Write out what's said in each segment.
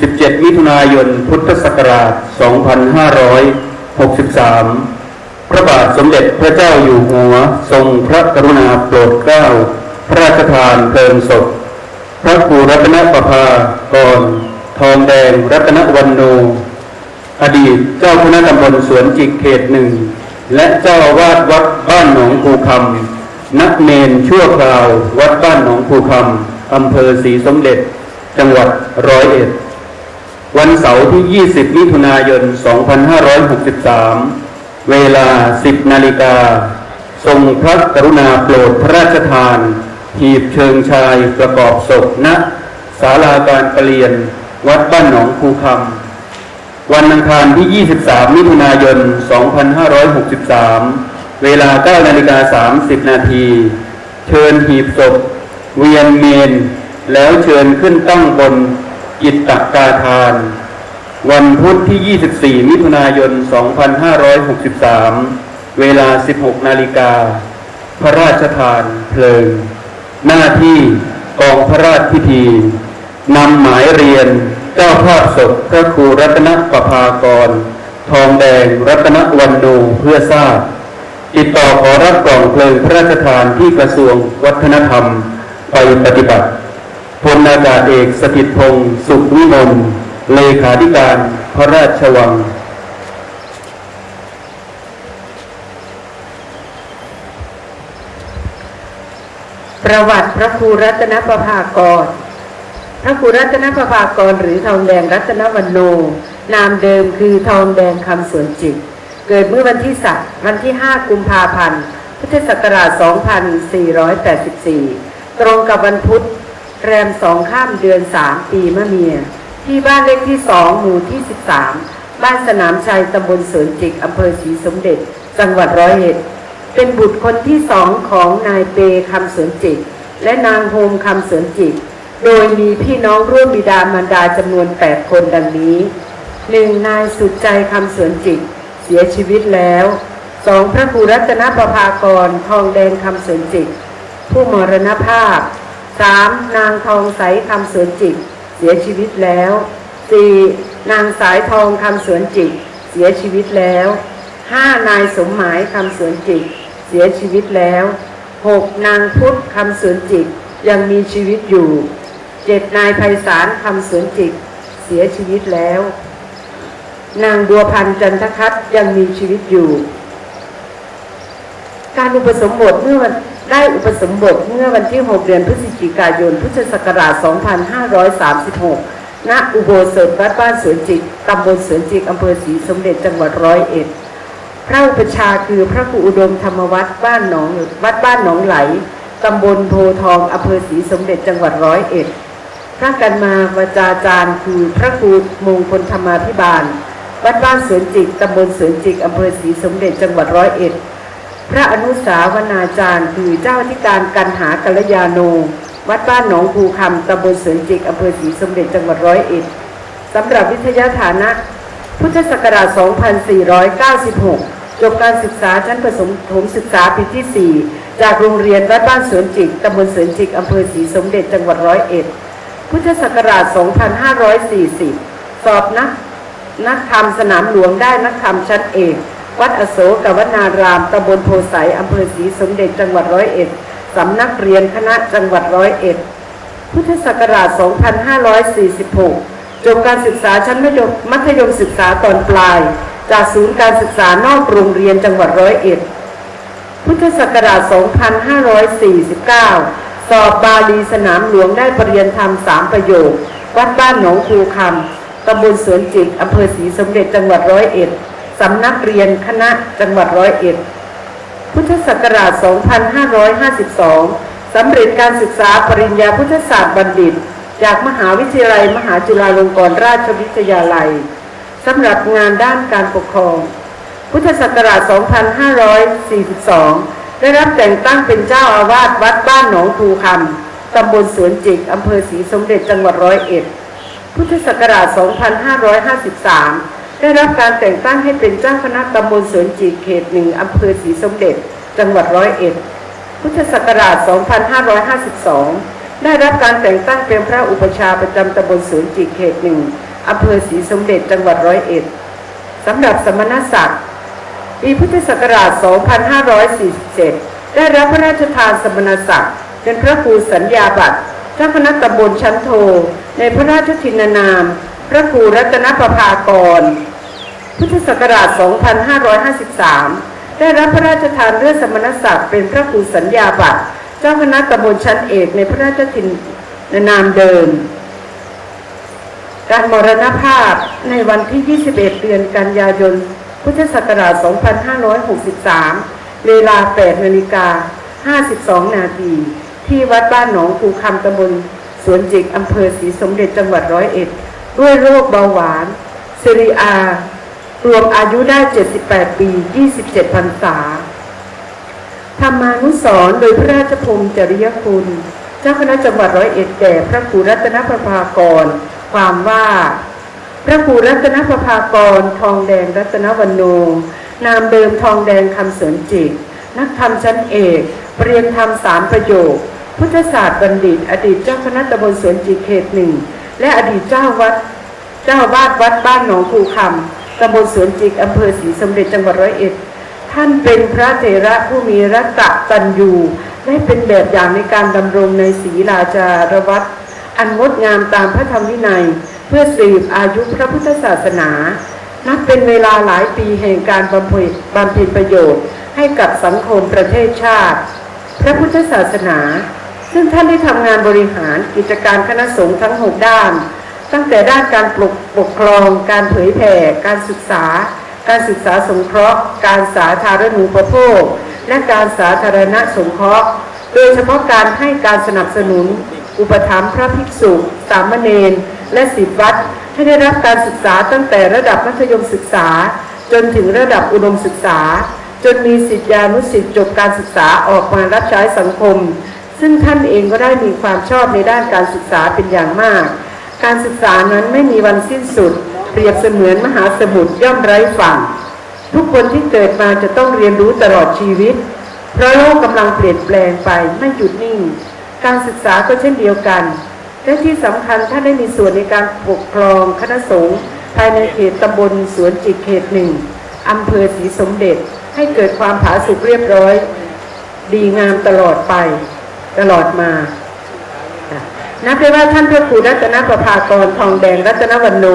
17 มิถุนายน พุทธศักราช 2563 พระบาทสมเด็จพระเจ้าอยู่หัว ทรงพระกรุณาโปรดเกล้า พระราชทานเพลิงศพ พระครูรัตนประภากร ทองแดงรัตนวันโน อดีตเจ้าคณะตำบลสวนจิกเขตหนึ่ง และเจ้าอาวาสวัดบ้านหนองคูคำนักเมนชั่วคราว วัดบ้านหนองคูคำอำเภอศรีสมเด็จ จังหวัดร้อยเอ็ด วันเสาร์ที่ 20 มิถุนายน 2563 เวลา 10 นาฬิกา ทรงพระกรุณาโปรดพระราชทาน หีบเชิงชายประกอบศพณศาลาการประเรียน วัดบ้านหนองคูคำ วันอังคารที่ 23 มิถุนายน 2563 เวลา 9 นาฬิกา 30 นาที เชิญหีบศพ เวียนเมน แล้วเชิญขึ้นตั้งบน กิตตกาทาน วันพุธที่ 24 มิถุนายน 2563 เวลา 16 นาฬิกา พระราชทานเพลิง หน้าที่กองพระราชพิธีนำหมายเรียนเจ้าภาพศพพระครูรัตนประภากร ทองแดงรัตนวันโนเพื่อทราบ ติดต่อขอรับกล่องเพลิงพระราชทานที่กระทรวงวัฒนธรรมไปปฏิบัติ พลอากาศเอกสถิตพงศ์สุขวิมลเลขาธิการพระราชวัง ประวัติพระครูรัตนประภากร พระครูรัตนประภากร หรือทองแดงรัตนวันโน นามเดิมคือทองแดงคำสวนจิต เกิดเมื่อวันที่สักวันที่ 5 กุมภาพันธ์ พุทธศักราช 2484 ตรงกับวันพุธ แรมสองข้ามเดือน3ปีมะเมีย ที่บ้านเลขที่2หมู่ที่13บ้านสนามชัยตำบลเสริญจิกอำเภอศรีสมเด็จ จังหวัดร้อยเอ็ด เป็นบุตรคนที่สองของนายเปคำเสวนจิตและนางโฮมคำเสวนจิตโดยมีพี่น้องร่วมบิดามารดาจำนวน8คนดังนี้หนึ่งนายสุดใจคำเสวนจิตเสียชีวิตแล้วสองพระครูรัตนประภากรทองแดงคำเสวนจิตผู้มรณภาพ สามนางทองใสคำสวนจิต เสียชีวิตแล้วสี่นางสายทองคำสวนจิต เสียชีวิตแล้วห้านายสมหมายคำสวนจิต เสียชีวิตแล้วหกนางพุทธคำสวนจิตยังมีชีวิตอยู่เจ็ดนายไพศาลคำสวนจิต เสียชีวิตแล้ว นางบัวพันจันทคัตยังมีชีวิตอยู่ การอุปสมบทเมื่อวัน ได้อุปสมบทเมื่อวันที่ 6 เดือนพฤศจิกายน พุทธศักราช 2536 ณ อุโบสถวัดบ้านสวนจิก ตำบลสวนจิก อำเภอศรีสมเด็จ จังหวัดร้อยเอ็ด พระอุปชาคือพระครูอุดมธรรมวัดบ้านหนองวัดบ้านหนองไหล ตำบลโพทอง อำเภอศรีสมเด็จ จังหวัดร้อยเอ็ด พระกันมาวจาจารย์คือพระครูมงคลธรรมาภิบาล วัดบ้านสวนจิก ตำบลสวนจิก อำเภอศรีสมเด็จ จังหวัดร้อยเอ็ด พระอนุสาวนาจารย์คือเจ้าที่การกันหากัลยาโน วัดบ้านหนองภูคำตำบลเสริญจิกอำเภอศรีสมเด็จจังหวัดร้อยเอ็ดสำหรับวิทยาฐานะ พุทธศักราช 2496 จบการศึกษาชั้นประถมศึกษาปีที่ 4 จากโรงเรียนวัดบ้านเสวนจิกตำบลเสริญจิกอำเภอศรีสมเด็จจังหวัดร้อยเอ็ดพุทธศักราช 2540 สอบนักนักธรรมสนามหลวงได้นักธรรมชั้นเอก วัดอโศกวนารามตำบลโพไสอำเภอศรีสมเด็จจังหวัดร้อยเอ็ดสำนักเรียนคณะจังหวัดร้อยเอ็ดพุทธศักราช 2546 จบการศึกษาชั้นมัธยมศึกษาตอนปลาย จากศูนย์การศึกษานอกโรงเรียนจังหวัดร้อยเอ็ด พุทธศักราช 2549 สอบบาลีสนามหลวงได้ปรริญญาธรรมสามประโยค วัดบ้านหนองคูคำตำบลสวนจิกอำเภอศรีสมเด็จจังหวัดร้อยเอ็ด สำนักเรียนคณะจังหวัดร้อยเอ็ด พุทธศักราช 2552 สำเร็จการศึกษาปริญญาพุทธศาสตร์บัณฑิต จากมหาวิทยาลัย มหาจุฬาลงกรณราชวิทยาลัยสำหรับงานด้านการปกครอง พุทธศักราช 2542 ได้รับแต่งตั้งเป็นเจ้าอาวาสวัดบ้านหนองภูคำตำบลสวนจิกอำเภอศรีสมเด็จจังหวัดร้อยเอ็ด พุทธศักราช 2553 ได้รับการแต่งตั้งให้เป็นเจ้าคณะตำบลสวนจิกเขตหนึ่งอำเภอศรีสมเด็จ จังหวัดร้อยเอ็ด พุทธศักราช 2552 ได้รับการแต่งตั้งเป็นพระอุปชาประจำตำบลสวนจิกเขตหนึ่งอำเภอศรีสมเด็จ จังหวัดร้อยเอ็ดสำหรับสมณศักดิ์ปีพุทธศักราช 2547 ได้รับพระราชทานสมณศักดิ์เป็นพระครูสัญญาบัตรเจ้าคณะตำบลชั้นโท ในพระราชทินานาม พระครูรัตนประภากร พุทธศักราช 2553 ได้รับพระราชทานเลื่อนสมณศักดิ์เป็นพระครูสัญญาบัตร เจ้าคณะตำบลชั้นเอกในพระราชทินานามเดิม การมรณภาพในวันที่ 21 เดือนกันยายน พุทธศักราช 2563 เวลา 8นาฬิกา 52 นาทีที่วัดบ้านหนองคูคำตำบลสวนจิกอำเภอศรีสมเด็จจังหวัดร้อยเอ็ด ด้วยโรคเบาหวานซิริอา รวมอายุได้ 78 ปี 27พรรษา ธรรมานุสรโดยพระราชพงศ์จริยคุณ เจ้าคณะจังหวัดร้อยเอ็ดแก่พระครูรัตนประภากร ความว่า พระครูรัตนประภากร ทองแดงรัตนวันโน นามเดิมทองแดงคำเสริญจิต นักธรรมชั้นเอกเรียนธรรมสามประโยค พุทธศาสตร์บัณฑิต อดีตเจ้าคณะตำบลสวนจิตเขตหนึ่ง และอดีตเจ้าวัด เจ้าวาดวัดบ้านหนองคูคำตำบลสวนจิกอำเภอศรีสมเด็จจังหวัดร้อยเอ็ด ท่านเป็นพระเถระผู้มีรัตะตัญญูและเป็นแบบอย่างในการดำรงในศีลาจารวัตรอันงดงามตามพระธรรมวินัย เพื่อสืบอายุพระพุทธศาสนา นับเป็นเวลาหลายปีแห่งการบำเพ็ญบำเพ็ญประโยชน์ ให้กับสังคมประเทศชาติ พระพุทธศาสนา ซึ่งท่านได้ทำงานบริหารกิจการคณะสงฆ์ทั้งหกด้าน ตั้งแต่ด้านการปกปกครอง การเผยแผ่ การศึกษา การศึกษาสงเคราะห์ การสาธารณูปโภค และการสาธารณสงเคราะห์ โดยเฉพาะการให้การสนับสนุน อุปถัมภ์พระภิกษุ สามเณร และศิษย์วัดให้ได้รับการศึกษาตั้งแต่ระดับมัธยมศึกษา จนถึงระดับอุดมศึกษา จนมีสิทธิานุสิทธิจบการศึกษาออกมารับใช้สังคม ซึ่งท่านเองก็ได้มีความชอบในด้านการศึกษาเป็นอย่างมาก การศึกษานั้นไม่มีวันสิ้นสุด เปรียบเสมือนมหาสมุทรย่อมไร้ฝั่ง ทุกคนที่เกิดมาจะต้องเรียนรู้ตลอดชีวิต เพราะโลกกำลังเปลี่ยนแปลงไปไม่หยุดนิ่ง การศึกษาก็เช่นเดียวกัน และที่สำคัญท่านได้มีส่วนในการปกครองคณะสงฆ์ภายในเขตตำบลสวนจิกเขตหนึ่งอำเภอศรีสมเด็จให้เกิดความผาสุกเรียบร้อย ดีงามตลอดไป ตลอดมานับได้ว่าท่านพระครูรัตนประภากรทองแดงรัตนวันโน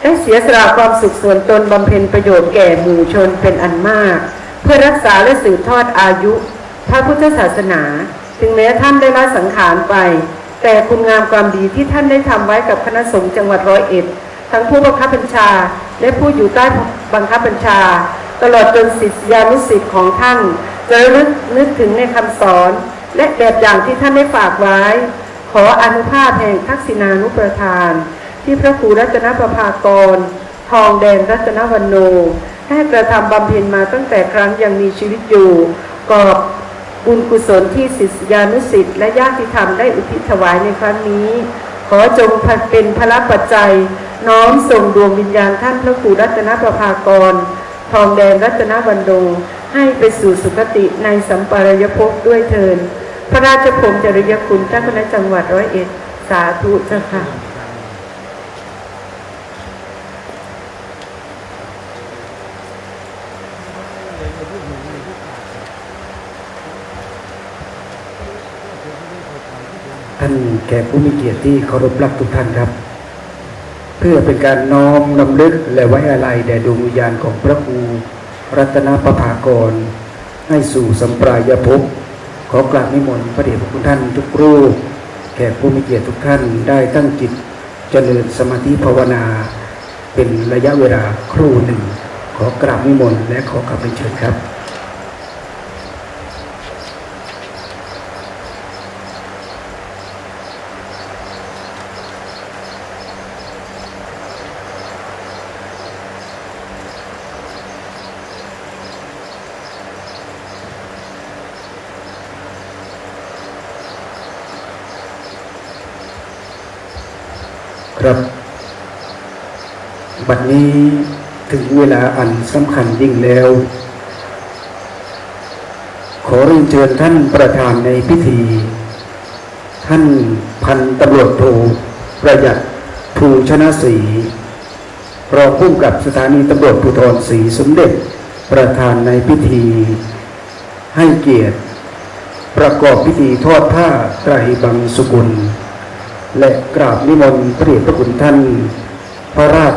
ได้เสียสละความสุขส่วนตนบำเพ็ญประโยชน์แก่หมู่ชนเป็นอันมาก เพื่อรักษาและสืบทอดอายุพระพุทธศาสนา ถึงแม้ท่านได้ละสังขารไป แต่คุณงามความดีที่ท่านได้ทำไว้กับคณะสงฆ์จังหวัดร้อยเอ็ด ทั้งผู้บังคับบัญชา และผู้อยู่ใต้บังคับบัญชา ตลอดจนศิษยานุศิษย์ของท่านจะระลึกนึกถึงในคำสอน และแบบอย่างที่ท่านได้ฝากไว้ ขออนุภาพแห่งทักษิณานุประทาน ที่พระครูรัตนประภากร ทองแดงรัตนวันโนได้กระทำบำเพ็ญมาตั้งแต่ครั้งยังมีชีวิตอยู่กอบบุญกุศลที่ศิษยานุศิษย์และญาติธรรมได้อุทิศถวายในครั้งนี้ ขอจงเป็นพระปัจจัย น้อมส่งดวงวิญญาณท่านพระครูรัตนประภากร ทองแดงรัตนวันโนให้ไปสู่สุคติในสัมปรายภพด้วยเทิน พระราชพงศ์จริยคุณเจ้าคณะจังหวัดร้อยเอ็ด สาธุเจ้าค่ะท่านแขกผู้มีเกียรติที่เคารพรักทุกท่านครับ เพื่อเป็นการน้อมนำลึกและไว้อาลัยแด่ดวงวิญญาณของพระครูรัตนประภากร ให้สู่สัมปรายภพ ขอกราบนิมนต์พระเดชพระคุณท่านทุกรูปแขกผู้มีเกียรติทุกท่านได้ตั้งจิตเจริญสมาธิภาวนา เป็นระยะเวลาครู่หนึ่ง ขอกราบนิมนต์และขอกราบไปเชิญครับ ครับ บัดนี้ถึงเวลาอันสำคัญยิ่งแล้ว ขอเรียนเชิญท่านประธานในพิธี ท่านพันตำรวจโทประหยัดภูชนะสีรองผู้กับสถานีตำรวจภูธรศรีสมเด็จประธานในพิธี ให้เกียรติ ประกอบพิธีทอดผ้าไตรบังสุกุล และกราบนิมนต์พระเดชพระคุณท่านพระราช